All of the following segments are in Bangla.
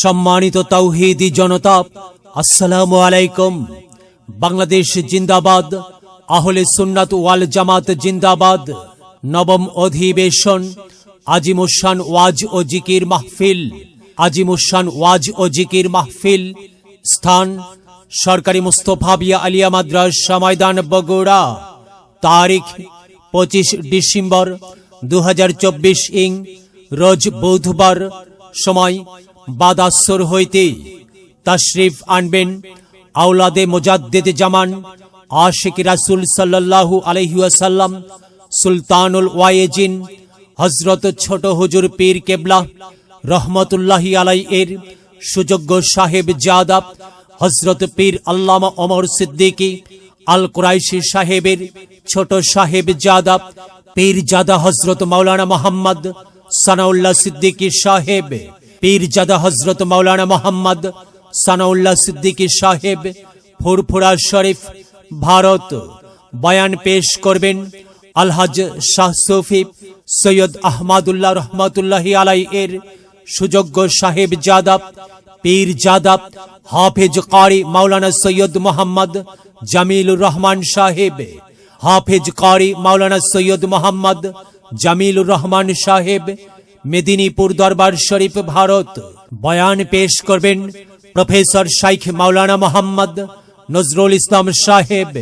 সম্মানিত তৌহিদি জনতা, আসসালামু আলাইকুম। বাংলাদেশ জিন্দাবাদ, আহলে সুন্নাত ওয়াল জামাত জিন্দাবাদ, নবম অধিবেশন, আজিমুসান ওয়াজ ও জিকির মাহফিল, আজিমুসান ওয়াজ ও জিকির মাহফিল, স্থান, সরকারি মুস্তফাবিয়া আলিয়া মাদ্রাসা ময়দান, বগুড়া। তারিখ, পঁচিশ ডিসেম্বর দু হাজার চব্বিশ ইং, রোজ বুধবার, সময় বাদাসর হইতে তাশরিফ আনবেন। আওলাদে মোজাদ্দেদ জামান, আশিক রাসুল সাল্লাল্লাহু আলহিউসাল্লাম সুলতানুল ওয়ায়েজিন হজরত ছোট হুজুর পীর কেবলা রহমতুল্লাহি আলাই এর সুযোগ্য সাহেব জাদাব হজরত পীর আল্লামা অমর সিদ্দিকী আল কুরাইশি সাহেবের ছোট সাহেব জাদাব, পীর জাদা হজরত মাওলানা মোহাম্মদ সানাউল্লাহ সিদ্দিকী সাহেব। পীর জাদা হজরত মাওলানা মোহাম্মদ সানাউল্লাহ সিদ্দিকী সাহেব ফুরফুরা শরীফ ভারত বয়ান পেশ করবেন আলহাজ শাহ সফি সৈয়দ আহমাদুল্লাহ রহমতুল্লাহি আলাই এর সুযোগ্য সাহেব জাদাব পীর জাদাব হাফেজ কারি মাওলানা সৈয়দ মোহাম্মদ জামিলুর রহমান সাহেব, হাফেজ কারি মাওলানা সৈয়দ মোহাম্মদ জামিলুর রহমান সাহেব মেদিনীপুর দরবার শরীফ ভারত। বয়ান পেশ করবেন প্রফেসর শাইখ মাওলানা মোহাম্মদ নজরুল ইসলাম সাহেব।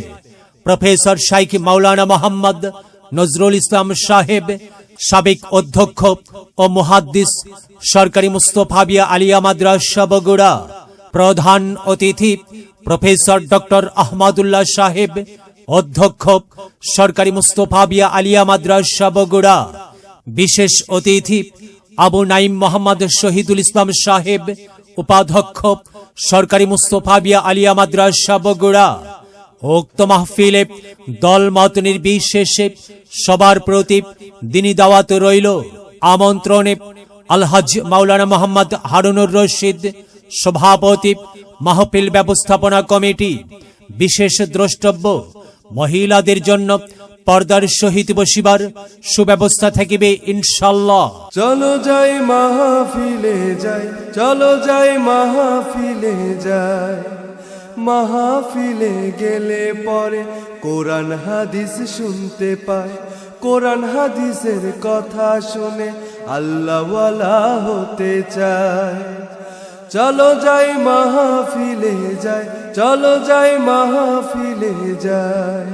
প্রফেসর শাইখ মাওলানা মোহাম্মদ নজরুল ইসলাম সাহেব, সাবেক অধ্যক্ষ ও মুহাদ্দিস সরকারি মুস্তফাবিয়া আলিয়া মাদ্রাসা বগুড়া। প্রধান অতিথি প্রফেসর ডক্টর আহমদুল্লাহ সাহেব, অধ্যক্ষ সরকারি মুস্তফাবিয়া আলিয়া মাদ্রাসা বগুড়া। বিশেষ অতিথি আবু নাইম মোহাম্মদ শহীদুল ইসলাম সাহেব, উপাধ্যক্ষ সরকারি মুস্তফাবিয়া আলিয়া মাদ্রাসা বগুড়া। উক্ত মাহফিলে দল মত নির্বিশেষে সবার প্রতি দিনী দাওয়াত রইল। আমন্ত্রণে আলহাজ মাওলানা মোহাম্মদ হারুনুর রশিদ, সভাপতি মাহফিল ব্যবস্থাপনা কমিটি, বিশেষ দ্রষ্টব্য মহিলাদের জন্য পর্দার সহিত বসিবার সুব্যবস্থা থাকিবে ইনশাল্লাহ চলো যাই মাহফিলে যাই, চলো যাই মাহফিলে যাই। মাহফিলে গেলে পরে কোরআন হাদিস শুনতে পায় কোরআন হাদিসের কথা শুনে আল্লাহওয়ালা হতে চায় চলো যাই মাহফিলে যাই, চলো যাই মাহফিলে যাই।